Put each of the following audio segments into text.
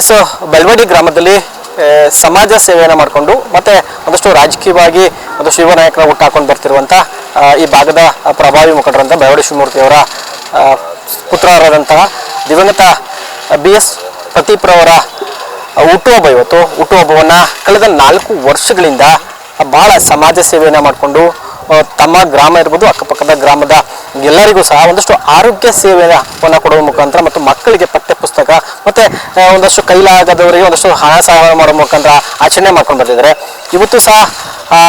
S Belawadi ಗ್ರಾಮದಲ್ಲಿ ಸಮಾಜ ಸೇವೆಯನ್ನು ಮಾಡಿಕೊಂಡು, ಮತ್ತೆ ಒಂದಷ್ಟು ರಾಜಕೀಯವಾಗಿ ಒಂದು ಶಿವನಾಯಕರ ನಾಯಕರ ಹುಟ್ಟು ಹಾಕೊಂಡು ಬರ್ತಿರುವಂಥ ಈ ಭಾಗದ ಪ್ರಭಾವಿ ಮುಖಂಡರಂತ ಬೆಳವಡಿ ಶಿವಮೂರ್ತಿಯವರ ಪುತ್ರರಾದಂತಹ ದಿವಂಗತ ಬಿ ಎಸ್ ಪ್ರತೀಪ್ರವರ ಹುಟ್ಟುಹಬ್ಬ ಇವತ್ತು. ಹುಟ್ಟುಹಬ್ಬವನ್ನು ಕಳೆದ ನಾಲ್ಕು ವರ್ಷಗಳಿಂದ ಬಹಳ ಸಮಾಜ ಸೇವೆಯನ್ನು ಮಾಡಿಕೊಂಡು ತಮ್ಮ ಗ್ರಾಮ ಇರ್ಬೋದು ಅಕ್ಕಪಕ್ಕದ ಗ್ರಾಮದ ಎಲ್ಲರಿಗೂ ಸಹ ಒಂದಷ್ಟು ಆರೋಗ್ಯ ಸೇವೆಯನ್ನು ಕೊಡುವ ಮುಖಾಂತರ ಮತ್ತು ಮಕ್ಕಳಿಗೆ ಪಠ್ಯ ಪುಸ್ತಕ ಮತ್ತೆ ಒಂದಷ್ಟು ಕೈಲಾಗದವರಿಗೆ ಒಂದಷ್ಟು ಹಣ ಸಹಾಯ ಮಾಡುವ ಮುಖಾಂತರ ಆಚರಣೆ ಮಾಡ್ಕೊಂಡು ಬರ್ತಿದ್ದಾರೆ. ಇವತ್ತು ಸಹ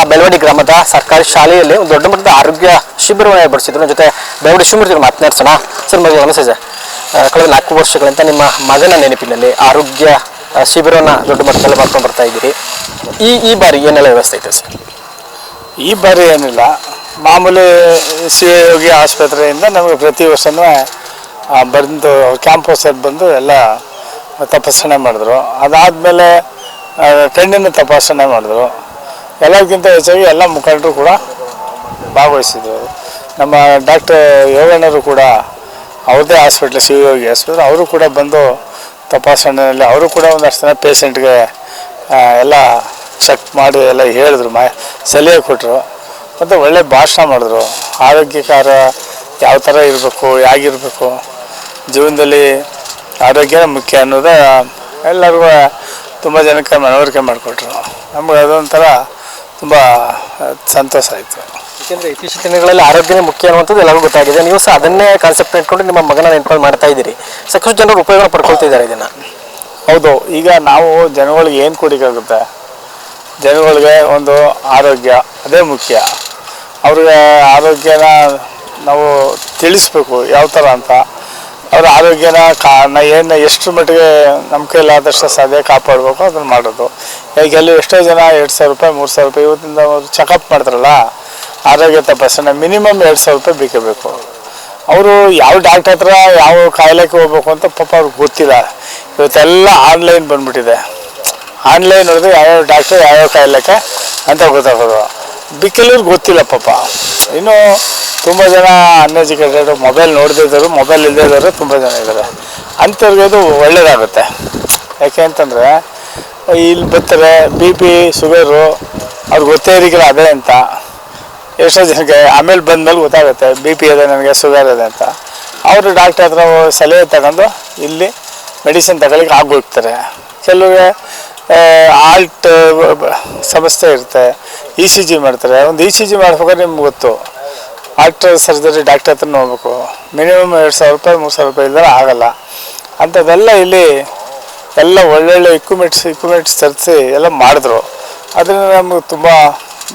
ಬೆಳವಡಿ ಗ್ರಾಮದ ಸರ್ಕಾರಿ ಶಾಲೆಯಲ್ಲಿ ಒಂದು ದೊಡ್ಡ ಮಟ್ಟದ ಆರೋಗ್ಯ ಶಿಬಿರವನ್ನು ಏರ್ಪಡಿಸಿದ್ರು. ಜೊತೆ ಬೆಳವಡಿ ಶಿಬಿರ ಮಾತನಾಡ್ಸೋಣ ಸರ್, ಮಗ, ನಮಸ್ತೆ ಸರ್. ಕಳೆದ ನಾಲ್ಕು ವರ್ಷಗಳಿಂದ ನಿಮ್ಮ ಮಗನ ನೆನಪಿನಲ್ಲಿ ಆರೋಗ್ಯ ಶಿಬಿರವನ್ನ ದೊಡ್ಡ ಮಟ್ಟದಲ್ಲಿ ಮಾಡ್ಕೊಂಡು ಬರ್ತಾ ಇದ್ದೀರಿ. ಈ ಈ ಬಾರಿ ಏನೆಲ್ಲ ವ್ಯವಸ್ಥೆ ಐತೆ ಸರ್? ಈ ಬಾರಿ ಏನಿಲ್ಲ. ಮಾಮೂಲಿ ಸಿ ಯೋಗಿ ಆಸ್ಪತ್ರೆಯಿಂದ ನಮಗೆ ಪ್ರತಿ ವರ್ಷವೂ ಬಂದು ಕ್ಯಾಂಪಸಲ್ಲಿ ಬಂದು ಎಲ್ಲ ತಪಾಸಣೆ ಮಾಡಿದ್ರು. ಅದಾದಮೇಲೆ ಕಣ್ಣಿನ ತಪಾಸಣೆ ಮಾಡಿದ್ರು. ಎಲ್ಲಕ್ಕಿಂತ ಹೆಚ್ಚಾಗಿ ಎಲ್ಲ ಮುಖಂಡರು ಕೂಡ ಭಾಗವಹಿಸಿದ್ರು. ನಮ್ಮ ಡಾಕ್ಟರ್ ಯೋಗಣ್ಣರು ಕೂಡ ಅವ್ರದ್ದೇ ಹಾಸ್ಪಿಟ್ಲ್ ಯೋಗಿ ಆಸ್ಪತ್ರೆ ಅವರು ಕೂಡ ಬಂದು ತಪಾಸಣೆಯಲ್ಲಿ, ಅವರು ಕೂಡ ಒಂದಷ್ಟು ಜನ ಪೇಷಂಟ್ಗೆ ಎಲ್ಲ ಚೆಕ್ ಮಾಡಿ ಎಲ್ಲ ಹೇಳಿದ್ರು ಮಾ ಸಲಹೆ ಕೊಟ್ಟರು ಮತ್ತು ಒಳ್ಳೆ ಭಾಷಣ ಮಾಡಿದ್ರು. ಆರೋಗ್ಯಕಾರ ಯಾವ ಥರ ಇರಬೇಕು ಹೇಗಿರಬೇಕು ಜೀವನದಲ್ಲಿ ಆರೋಗ್ಯ ಮುಖ್ಯ ಅನ್ನೋದು ಎಲ್ಲರಿಗೂ ತುಂಬ ಜನಕ್ಕೆ ಮನವರಿಕೆ ಮಾಡಿಕೊಟ್ರು. ನಮಗೆ ಅದೊಂಥರ ತುಂಬ ಸಂತೋಷ ಆಯಿತು. ಯಾಕೆಂದರೆ ಇತ್ತೀಚಿನ ದಿನಗಳಲ್ಲಿ ಆರೋಗ್ಯನೇ ಮುಖ್ಯ ಅನ್ನುವಂಥದ್ದು ಎಲ್ಲರಿಗೂ ಗೊತ್ತಾಗಿದೆ. ನೀವು ಸಹ ಅದನ್ನೇ ಕಾನ್ಸೆಪ್ಟ್ ಇಟ್ಕೊಂಡು ನಿಮ್ಮ ಮಗನ ನೆನ್ಕೊಂಡು ಮಾಡ್ತಾ ಇದ್ದೀರಿ. ಸಾಕಷ್ಟು ಜನರು ಉಪಯೋಗ ಪಡ್ಕೊಳ್ತಿದ್ದಾರೆ ಇದನ್ನು. ಹೌದು ಈಗ ನಾವು ಜನಗಳಿಗೆ ಏನು ಕೊಡೋಕ್ಕಾಗುತ್ತೆ ಜನಗಳಿಗೆ ಒಂದು ಆರೋಗ್ಯ, ಅದೇ ಮುಖ್ಯ. ಅವ್ರಿಗೆ ಆರೋಗ್ಯನ ನಾವು ತಿಳಿಸ್ಬೇಕು ಯಾವ ಥರ ಅಂತ. ಅವ್ರ ಆರೋಗ್ಯನ ಕಾ ನಾ ಏನು, ಎಷ್ಟು ಮಟ್ಟಿಗೆ ನಮ್ಮ ಕೈಲಾದಷ್ಟು ಸಾಧ್ಯ ಕಾಪಾಡಬೇಕು ಅದನ್ನು ಮಾಡೋದು. ಈಗ ಎಲ್ಲೂ ಎಷ್ಟೋ ಜನ ಎರಡು ಸಾವಿರ ರೂಪಾಯಿ, ಮೂರು ಸಾವಿರ ರೂಪಾಯಿ ಇವತ್ತಿಂದ ಅವರು ಚೆಕಪ್ ಮಾಡ್ತಾರಲ್ಲ, ಆರೋಗ್ಯ ತಪಾಸಣೆ ಮಿನಿಮಮ್ ಎರಡು ಸಾವಿರ ರೂಪಾಯಿ ಬೇಕೇ ಬೇಕು ಅವರು ಯಾವ ಡಾಕ್ಟರ್ ಹತ್ರ ಯಾವ ಕಾಯಿಲೆಗೆ ಹೋಗ್ಬೇಕು ಅಂತ ಪಾಪ ಅವ್ರಿಗೆ ಗೊತ್ತಿಲ್ಲ. ಇವತ್ತೆಲ್ಲ ಆನ್ಲೈನ್ ಬಂದ್ಬಿಟ್ಟಿದೆ. ಆನ್ಲೈನ್ ಹೊಡೆದು ಯಾವ್ಯಾವ ಡಾಕ್ಟರ್ ಯಾವ್ಯಾವ ಕಾಯಿಲೆಕ್ಕೆ ಅಂತ ಗೊತ್ತಾಗೋದು ಬಿಕ್ಕಲೂರಿಗೆ ಗೊತ್ತಿಲ್ಲ ಪಾಪ. ಇನ್ನು ತುಂಬ ಜನ ಅನ್ಎಜುಕೇಟೆಡ್ ಮೊಬೈಲ್ ನೋಡದೇ ಇದ್ದರು ಮೊಬೈಲ್ ಇಲ್ಲದೇ ಇದ್ದರು ತುಂಬ ಜನ ಇದ್ದಾರೆ. ಅಂಥವ್ರಿಗೆ ಇದು ಒಳ್ಳೆಯದಾಗುತ್ತೆ ಯಾಕೆ ಅಂತಂದರೆ, ಇಲ್ಲಿ ಬರ್ತಾರೆ ಬಿ ಪಿ ಶುಗರು ಅವ್ರಿಗೆ ಗೊತ್ತೇ ಇರಲಿಲ್ಲ ಅದೇ ಅಂತ. ಎಷ್ಟೋ ಜನಕ್ಕೆ ಆಮೇಲೆ ಬಂದಮೇಲೆ ಗೊತ್ತಾಗುತ್ತೆ ಬಿ ಪಿ ಇದೆ ನನಗೆ ಶುಗರ್ ಇದೆ ಅಂತ. ಅವರು ಡಾಕ್ಟರ್ ಹತ್ರ ಸಲಹೆ ತಗೊಂಡು ಇಲ್ಲಿ ಮೆಡಿಸಿನ್ ತಗೊಳ್ಳಿಕ್ಕೆ ಆಗೋಗ್ತಾರೆ. ಕೆಲವ್ರಿಗೆ ಆಲ್ಟ್ ಸಮಸ್ಯೆ ಇರುತ್ತೆ. ಇ ಸಿ ಜಿ ಮಾಡ್ತಾರೆ. ಒಂದು ಇ ಸಿ ಜಿ ಮಾಡ್ಬೇಕಾದ್ರೆ ನಿಮ್ಗೆ ಗೊತ್ತು. ಆಲ್ಟ್ರ್ ಸರ್ಜರಿ ಡಾಕ್ಟರ್ ಹತ್ರ ನೋಡ್ಬೇಕು ಮಿನಿಮಮ್ ಎರಡು ಸಾವಿರ ರೂಪಾಯಿ, ಮೂರು ಸಾವಿರ ರೂಪಾಯಿ ಇಲ್ಲದ್ರೆ ಆಗಲ್ಲ. ಅಂಥದ್ದೆಲ್ಲ ಇಲ್ಲಿ ಎಲ್ಲ ಒಳ್ಳೊಳ್ಳೆ ಇಕ್ವಿಪ್ಮೆಂಟ್ಸ್ ಇಕ್ವಿಪ್ಮೆಂಟ್ಸ್ ತರಿಸಿ ಎಲ್ಲ ಮಾಡಿದ್ರು. ಅದರಿಂದ ನಮಗೆ ತುಂಬ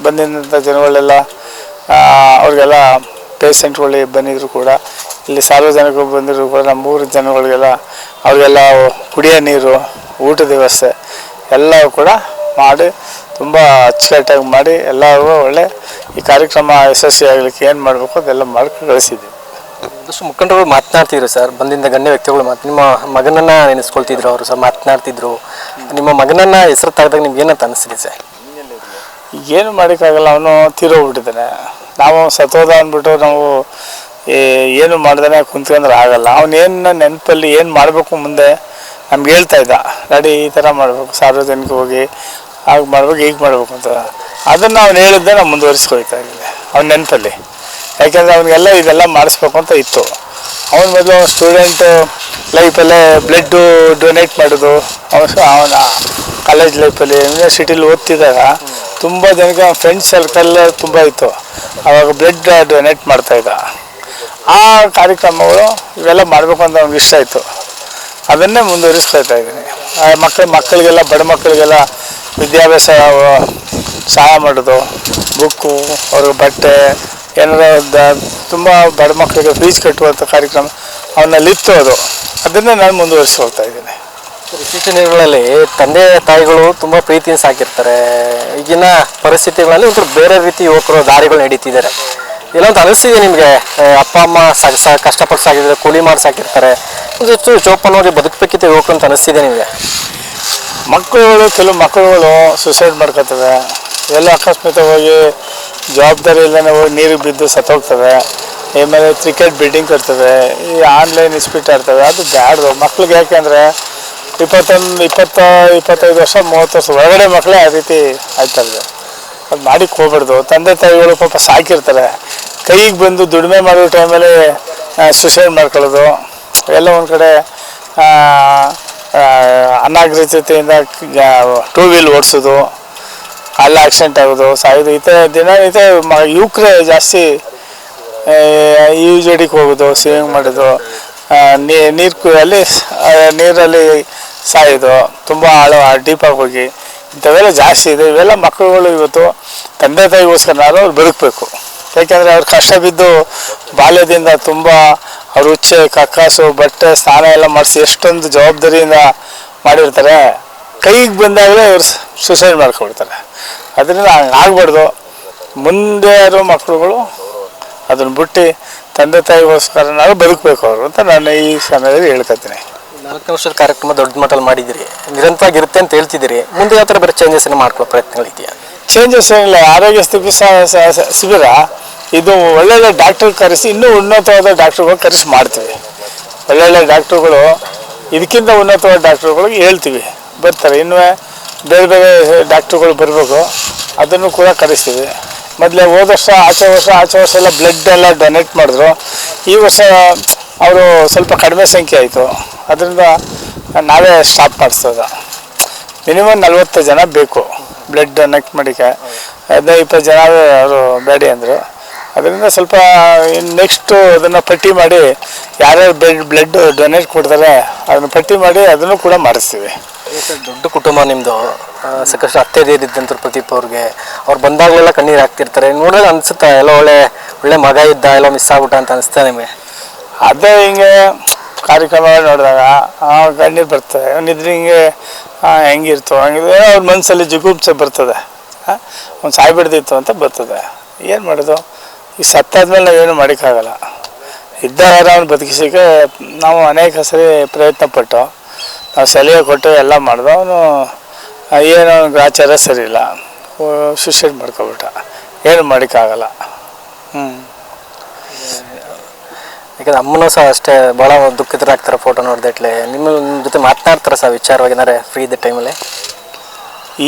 ಬಂದಿದ್ದಂಥ ಜನಗಳೆಲ್ಲ ಅವ್ರಿಗೆಲ್ಲ ಪೇಷಂಟ್ಗಳು ಬಂದಿದ್ರು ಕೂಡ. ಇಲ್ಲಿ ಸಾರ್ವಜನಿಕರು ಬಂದಿದ್ರು ಕೂಡ. ನಮ್ಮೂರು ಜನಗಳಿಗೆಲ್ಲ ಅವ್ರಿಗೆಲ್ಲ ಕುಡಿಯೋ ನೀರು, ಊಟದ ವ್ಯವಸ್ಥೆ. ಎಲ್ಲವೂ ಕೂಡ ಮಾಡಿ ತುಂಬ ಅಚ್ಚುಕಟ್ಟಾಗಿ ಮಾಡಿ ಎಲ್ಲರಿಗೂ ಒಳ್ಳೆ ಈ ಕಾರ್ಯಕ್ರಮ ಯಶಸ್ವಿ ಆಗಲಿಕ್ಕೆ ಏನು ಮಾಡಬೇಕು ಅದೆಲ್ಲ ಮಾಡಿ ಕಳಿಸಿದ್ದೀವಿ ಒಂದಷ್ಟು ಮುಖಂಡರು ಮಾತನಾಡ್ತಿದ್ರು ಸರ್ ಬಂದಿಂದ ಗಣ್ಯ ವ್ಯಕ್ತಿಗಳು ಮಾತು ನಿಮ್ಮ ಮಗನನ್ನ ನೆನೆಸ್ಕೊಳ್ತಿದ್ರು ಅವರು ಸರ್ ಮಾತನಾಡ್ತಿದ್ರು. ನಿಮ್ಮ ಮಗನನ್ನ ಹೆಸರು ತೆಗೆದಾಗ ನಿಮ್ಗೆ ಏನಂತ ಅನಿಸ್ತಿದೆ ಸರ್? ಏನು ಮಾಡೋಕ್ಕಾಗಲ್ಲ ಅವನು ತೀರೋಗ್ಬಿಟ್ಟಿದ್ದಾನೆ ನಾವು ಸತೋದ ಅಂದ್ಬಿಟ್ಟು ನಾವು ಏನು ಮಾಡ್ದಾನೆ ಕುಂತ್ಕೊಂಡ್ರೆ ಆಗಲ್ಲ. ಅವನೇನು ನೆನಪಲ್ಲಿ ಏನು ಮಾಡಬೇಕು ಮುಂದೆ? ನಮ್ಗೆ ಹೇಳ್ತಾ ಇದ್ದ, ರೆಡಿ, ಈ ಥರ ಮಾಡಬೇಕು, ಸಾರ್ವಜನಿಕ ಹೋಗಿ ಆಗ ಮಾಡ್ಬೇಕು ಈಗ ಮಾಡಬೇಕು, ಅಂತ. ಅದನ್ನು ಅವ್ನು ಹೇಳಿದ್ದೆ ನಾವು ಮುಂದುವರಿಸ್ಕೊಳ್ತಾ ಇದ್ದೆ ಅವ್ನ ನೆನಪಲ್ಲಿ. ಯಾಕೆಂದರೆ ಅವನಿಗೆಲ್ಲ ಇದೆಲ್ಲ ಮಾಡಿಸ್ಬೇಕು ಅಂತ ಇತ್ತು. ಅವನ ಮೊದಲು ಸ್ಟೂಡೆಂಟ್ ಲೈಫಲ್ಲೇ ಬ್ಲಡ್ಡು ಡೊನೇಟ್ ಮಾಡೋದು. ಅವನ ಕಾಲೇಜ್ ಲೈಫಲ್ಲಿ ಯೂನಿವರ್ಸಿಟಿಲಿ ಓದ್ತಿದ್ದಾಗ ತುಂಬ ಜನಕ್ಕೆ ಫ್ರೆಂಡ್ಸ್ ಸರ್ಕಲ್ ತುಂಬ ಇತ್ತು. ಅವಾಗ ಬ್ಲಡ್ ಡೊನೇಟ್ ಮಾಡ್ತಾಯಿದ್ದ ಆ ಕಾರ್ಯಕ್ರಮಗಳು ಇವೆಲ್ಲ ಮಾಡಬೇಕು ಅಂತ ಅವ್ನಿಗೆ ಇಷ್ಟ ಆಯಿತು. ಅದನ್ನೇ ಮುಂದುವರಿಸ್ತಾ ಇದ್ದೀನಿ. ಮಕ್ಕಳ ಮಕ್ಕಳಿಗೆಲ್ಲ, ಬಡ ಮಕ್ಕಳಿಗೆಲ್ಲ ವಿದ್ಯಾಭ್ಯಾಸ ಸಹಾಯ ಮಾಡೋದು, ಬುಕ್ಕು, ಅವ್ರಿಗೆ ಬಟ್ಟೆ, ಏನಾರ ತುಂಬ ಬಡ ಮಕ್ಕಳಿಗೆ ಫೀಸ್ ಕಟ್ಟುವಂಥ ಕಾರ್ಯಕ್ರಮ ಅವನ್ನಲ್ಲಿ ಅದು. ಅದನ್ನೇ ನಾನು ಮುಂದುವರಿಸಿ ಹೋಗ್ತಾ ಇದ್ದೀನಿ. ಇತ್ತೀಚಿನ ತಂದೆ, ತಾಯಿಗಳು ತುಂಬ ಪ್ರೀತಿಯಿಂದ ಸಾಕಿರ್ತಾರೆ. ಈಗಿನ ಪರಿಸ್ಥಿತಿಗಳಲ್ಲಿ ಒಂಥರ ಬೇರೆ ರೀತಿ ಯುವಕರು ದಾರಿಗಳು ನಡೀತಿದ್ದಾರೆ. ಅಂತ ಅನಿಸ್ತಿದೆ ನಿಮಗೆ ಅಪ್ಪ, ಅಮ್ಮ ಸಾಕ ಕಷ್ಟಪಟ್ಟು ಸಾಕಿದ್ದಾರೆ ಕೂಲಿ ಮಾಡಿ ಸಾಕಿರ್ತಾರೆ. ಒಂದಿಷ್ಟು ಜೋಪಾನವಾಗಿ ಬದುಕಬೇಕಿತ್ತು ಯುವಕರು ಅಂತ ಅನಿಸ್ತಿದೆ ನಿಮಗೆ? ಮಕ್ಕಳುಗಳು, ಕೆಲವು ಮಕ್ಕಳುಗಳು ಸುಸೈಡ್ ಮಾಡ್ಕೊತವೆ ಎಲ್ಲ ಅಕಸ್ಮಾತವಾಗಿ ಜವಾಬ್ದಾರಿ ಇಲ್ಲದೆ ಹೋಗಿ ನೀರಿಗೆ ಬಿದ್ದು ಸತ್ತೋಗ್ತವೆ ಆಮೇಲೆ ಕ್ರಿಕೆಟ್ ಬಿಲ್ಡಿಂಗ್ ಕಟ್ತವೆ ಈ ಆನ್ಲೈನ್ ಇಸ್ಪೀಟ್ ಆಡ್ತವೆ ಅದು ಬ್ಯಾಡ್ದು. ಮಕ್ಳಿಗೆ ಯಾಕೆಂದರೆ ಇಪ್ಪತ್ತೊಂದು, ಇಪ್ಪತ್ತ, ಇಪ್ಪತ್ತೈದು ವರ್ಷ, ಮೂವತ್ತು ವರ್ಷ ಒಳಗಡೆ ಮಕ್ಕಳೇ ಆ ರೀತಿ ಆಯ್ತಾರೆ ಅದು ಮಾಡಿಕ್ಕೆ ಹೋಗ್ಬಾರ್ದು. ತಂದೆ, ತಾಯಿಗಳು ಪಾಪ ಸಾಕಿರ್ತಾರೆ. ಕೈಗೆ ಬಂದು ದುಡಿಮೆ ಮಾಡೋ ಟೈಮಲ್ಲಿ ಸುಸೈಡ್ ಮಾಡ್ಕೊಳ್ಳೋದು. ಎಲ್ಲ ಒಂದು ಕಡೆ ಅನಾಗರಿಕತೆಯಿಂದ ಟೂ ವೀಲ್ ಓಡಿಸೋದು, ಅಲ್ಲಿ ಆಕ್ಸಿಡೆಂಟ್ ಆಗೋದು ಸಾಯೋದು ಈ ಥರ ದಿನನಿತ್ಯ ಮ, ಯುವಕರೇ ಜಾಸ್ತಿ ಈಜಡಿಗೆ ಹೋಗೋದು ಸ್ವಿಮ್ಮಿಂಗ್ ಮಾಡೋದು ನೀರು ಅಲ್ಲಿ ನೀರಲ್ಲಿ ಸಾಯೋದು, ತುಂಬ ಆಳ ಡೀಪಾಗಿ ಹೋಗಿ. ಇಂಥವೆಲ್ಲ ಜಾಸ್ತಿ ಇದೆ. ಇವೆಲ್ಲ ಮಕ್ಕಳುಗಳು ಇವತ್ತು ತಂದೆ ತಾಯಿಗೋಸ್ಕರನಾದ್ರೂ ಅವ್ರು ಬದುಕಬೇಕು. ಯಾಕೆಂದರೆ ಅವ್ರು ಕಷ್ಟ ಬಿದ್ದು ಬಾಲ್ಯದಿಂದ ತುಂಬ ಅವ್ರ ಉಚ್ಚೆ ಕಕ್ಕಾಸು ಬಟ್ಟೆ ಸ್ನಾನ ಎಲ್ಲ ಮಾಡಿಸಿ ಎಷ್ಟೊಂದು ಜವಾಬ್ದಾರಿಯಿಂದ ಮಾಡಿರ್ತಾರೆ. ಕೈಗೆ ಬಂದಾಗಲೇ ಇವ್ರು ಸುಸೈಡ್ ಮಾಡ್ಕೊಳ್ತಾರೆ ಅದರಿಂದ ಆಗ್ಬಾರ್ದು. ಮುಂದೆ ಇರೋ ಮಕ್ಕಳುಗಳು ಅದನ್ನು ಬಿಟ್ಟು ತಂದೆ ತಾಯಿಗೋಸ್ಕರನಾದ್ರೂ ಬದುಕಬೇಕು ಅವರು ಅಂತ ನಾನು ಈ ಸಮಯದಲ್ಲಿ ಹೇಳ್ಕೊತೀನಿ. ನಾಲ್ಕು ವರ್ಷದ ಕಾರ್ಯಕ್ರಮ ದೊಡ್ಡ ಮಟ್ಟಲ್ಲಿ ಮಾಡಿದಿರಿ ನಿರಂತರವಾಗಿ ಇರುತ್ತೆ ಅಂತ ಹೇಳ್ತಿದ್ದೀರಿ. ಮುಂದೆ ಯಾವ ಥರ ಬೇರೆ ಚೇಂಜಸ್ ಮಾಡ್ಕೊಳ್ಳೋ ಪ್ರಯತ್ನಗಳಿದೆಯಾ? ಚೇಂಜಸ್ ಏನಿಲ್ಲ. ಆರೋಗ್ಯ ಸ್ಥಿತಿ ಶಿಬಿರ ಇದು ಒಳ್ಳೊಳ್ಳೆ ಡಾಕ್ಟರ್ ಕರೆಸಿ, ಇನ್ನೂ ಉನ್ನತವಾದ ಡಾಕ್ಟ್ರುಗಳು ಕರೆಸಿ ಮಾಡ್ತೀವಿ. ಒಳ್ಳೊಳ್ಳೆ ಡಾಕ್ಟ್ರುಗಳು ಇದಕ್ಕಿಂತ ಉನ್ನತವಾದ ಡಾಕ್ಟ್ರುಗಳಿಗೆ ಹೇಳ್ತೀವಿ. ಬರ್ತಾರೆ. ಇನ್ನು ಬೇರೆ ಬೇರೆ ಡಾಕ್ಟ್ರುಗಳು ಬರಬೇಕು. ಅದನ್ನು ಕೂಡ ಕರೆಸ್ತೀವಿ. ಮೊದಲೇ ಹೋದ ವರ್ಷ, ಆಚೆ ವರ್ಷ ಆಚೆ ವರ್ಷ ಎಲ್ಲ ಬ್ಲಡ್ ಎಲ್ಲ ಡೊನೇಟ್ ಮಾಡಿದ್ರು. ಈ ವರ್ಷ ಅವರು ಸ್ವಲ್ಪ ಕಡಿಮೆ ಸಂಖ್ಯೆ ಆಯಿತು. ಅದರಿಂದ ನಾವೇ ಸ್ಟಾಪ್ ಮಾಡಿಸ್ತದ ಮಿನಿಮಮ್ ನಲ್ವತ್ತು ಜನ ಬೇಕು ಬ್ಲಡ್ ಡೊನೇಟ್ ಮಾಡಿಕೆ ಹದಿನೈದು ಇಪ್ಪತ್ತು ಜನ ಅವರು ಬೇಡಿ ಅಂದರು. ಅದರಿಂದ ಸ್ವಲ್ಪ ಇನ್ನು ನೆಕ್ಸ್ಟು ಅದನ್ನು ಪಟ್ಟಿ ಮಾಡಿ ಯಾರ್ಯಾರು ಬ್ಲಡ್ ಬ್ಲಡ್ ಡೊನೇಟ್ ಕೊಡ್ತಾರೆ ಅದನ್ನು ಪಟ್ಟಿ ಮಾಡಿ ಅದನ್ನು ಕೂಡ ಮಾಡಿಸ್ತೀವಿ. ದೊಡ್ಡ ಕುಟುಂಬ ನಿಮ್ಮದು ಸಾಕಷ್ಟು ಅತ್ತೆದೇರಿದ್ದಂಥ ಪ್ರದೀಪ್ ಅವ್ರಿಗೆ ಅವ್ರು ಬಂದಾಗಲೆಲ್ಲ ಕಣ್ಣೀರು ಹಾಕ್ತಿರ್ತಾರೆ. ನೋಡಿದ್ರೆ ಅನ್ಸುತ್ತಾ ಎಲ್ಲ ಒಳ್ಳೆ ಒಳ್ಳೆ ಮಗ ಇದ್ದ ಎಲ್ಲ ಮಿಸ್ ಆಗ್ಬಿಟ್ಟ ಅಂತ ಅನಿಸ್ತಾ ನಿಮಗೆ? ಅದೇ ಹಿಂಗೆ ಕಾರ್ಯಕ್ರಮ ನೋಡಿದಾಗ ಕಣ್ಣೀರು ಬರ್ತದೆ. ಅವನಿದ್ರೆ ಹಿಂಗೆ ಹೆಂಗಿರ್ತೋ ಹಂಗಿದ್ರೆ ಅವ್ರ ಮನಸ್ಸಲ್ಲಿ ಜುಗುಪ್ಸೆ ಬರ್ತದೆ. ಒಂದು ಸಾಯ್ಬಿಡ್ದಿತ್ತು ಅಂತ ಬರ್ತದೆ. ಏನು ಮಾಡೋದು? ಈಗ ಸತ್ತಾದ್ಮೇಲೆ ಏನು ಮಾಡೋಕ್ಕಾಗಲ್ಲ. ಇದ್ದಾಗ ಅವ್ನು ಬದುಕಿಸಿಕೆ ನಾವು ಅನೇಕ ಸರಿ ಪ್ರಯತ್ನ ಪಟ್ಟು ನಾವು ಸಲಹೆ ಕೊಟ್ಟು ಎಲ್ಲ ಮಾಡಿದವನು ಅವನು ಏನು ಅವ್ನಿಗೆ ಆಚಾರ ಸರಿ ಇಲ್ಲ. ಸುಸೈಡ್ ಮಾಡ್ಕೊಬಿಟ್ಟ. ಏನು ಮಾಡೋಕ್ಕಾಗಲ್ಲ. ಹ್ಞೂ ಯಾಕಂದ್ರೆ ಅಮ್ಮನೂ ಸಹ ಅಷ್ಟೇ ಭಾಳ ದುಃಖಿತರಾಗ್ತಾರೆ ಫೋಟೋ ನೋಡಿದಟ್ಲೆ ನಿಮ್ಮ ನಿಮ್ಮ ಜೊತೆ ಮಾತನಾಡ್ತಾರೆ ಸಹ ವಿಚಾರವಾಗಿ ಏನಾರೆ ಫ್ರೀ ಇದ್ದ ಟೈಮಲ್ಲಿ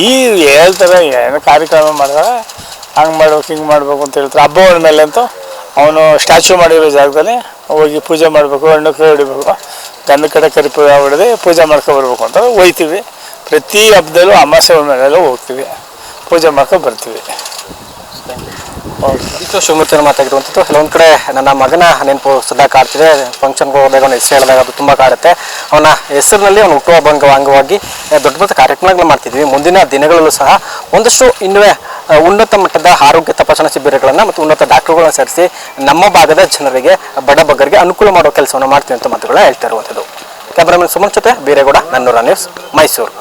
ಈ ಹೇಳ್ತಾರೆ ಏನೋ ಕಾರ್ಯಕ್ರಮ ಮಾಡಿದಾಗ ಹಂಗೆ ಮಾಡ್ಬೇಕು, ಹಿಂಗೆ ಮಾಡಬೇಕು ಅಂತ ಹೇಳ್ತಾರೆ. ಹಬ್ಬ ಮೇಲೆ ಅಂತೂ ಅವನು ಸ್ಟ್ಯಾಚು ಮಾಡಿರೋ ಜಾಗದಲ್ಲಿ ಹೋಗಿ ಪೂಜೆ ಮಾಡಬೇಕು, ಹಣ್ಣು ಕೈ ಹೊಡಿಬೇಕು. ಗಂಧ ಕಡೆ ಕರಿ ಪೂಜೆ ಹೊಡೆದು ಪೂಜೆ ಬರ್ಬೇಕು ಅಂತ ಹೋಯ್ತೀವಿ. ಪ್ರತಿ ಹಬ್ಬದಲ್ಲೂ ಅಮಾಸೆ ಮೇಲೆಲ್ಲ ಹೋಗ್ತೀವಿ. ಪೂಜೆ ಮಾಡ್ಕೊ ಬರ್ತೀವಿ. ಇಷ್ಟು ಶಿವಮೂರ್ತಿಯನ್ನು ಮಾತಾಗಿರುವಂಥದ್ದು ಕೆಲವೊಂದು ಕಡೆ ನನ್ನ ಮಗನ ನೆನಪು ಸದಾ ಕಾಡ್ತಿದೆ. ಫಂಕ್ಷನ್ಗೆ ಹೋದಾಗ ಅವನ ಹೆಸರು ಹೇಳಿದಾಗ ಅದು ತುಂಬ ಕಾಡುತ್ತೆ. ಅವನ ಹೆಸರಿನಲ್ಲಿ ಅವನ ಹುಟ್ಟುಹಬ್ಬ ಅಂಗ ಅಂಗವಾಗಿ ದೊಡ್ಡ ದೊಡ್ಡ ಕಾರ್ಯಕ್ರಮಗಳು ಮಾಡ್ತಿದ್ವಿ. ಮುಂದಿನ ದಿನಗಳಲ್ಲೂ ಸಹ ಒಂದಷ್ಟು ಇನ್ನುವೇ ಉನ್ನತ ಮಟ್ಟದ ಆರೋಗ್ಯ ತಪಾಸಣಾ ಶಿಬಿರಗಳನ್ನು ಮತ್ತು ಉನ್ನತ ಡಾಕ್ಟರ್ಗಳನ್ನ ಸೇರಿಸಿ ನಮ್ಮ ಭಾಗದ ಜನರಿಗೆ ಬಡ ಬಗ್ಗರಿಗೆ ಅನುಕೂಲ ಮಾಡುವ ಕೆಲಸವನ್ನು ಮಾಡ್ತೀವಿ ಅಂತ ಮಾತುಗಳನ್ನ ಹೇಳ್ತಾ ಇರುವಂಥದ್ದು ಕ್ಯಾಮ್ರಾಮನ್ ಸುಮನ್ ಜೊತೆ ಬೀರೇಗೌಡ ನನ್ನೂರ ನ್ಯೂಸ್ ಮೈಸೂರು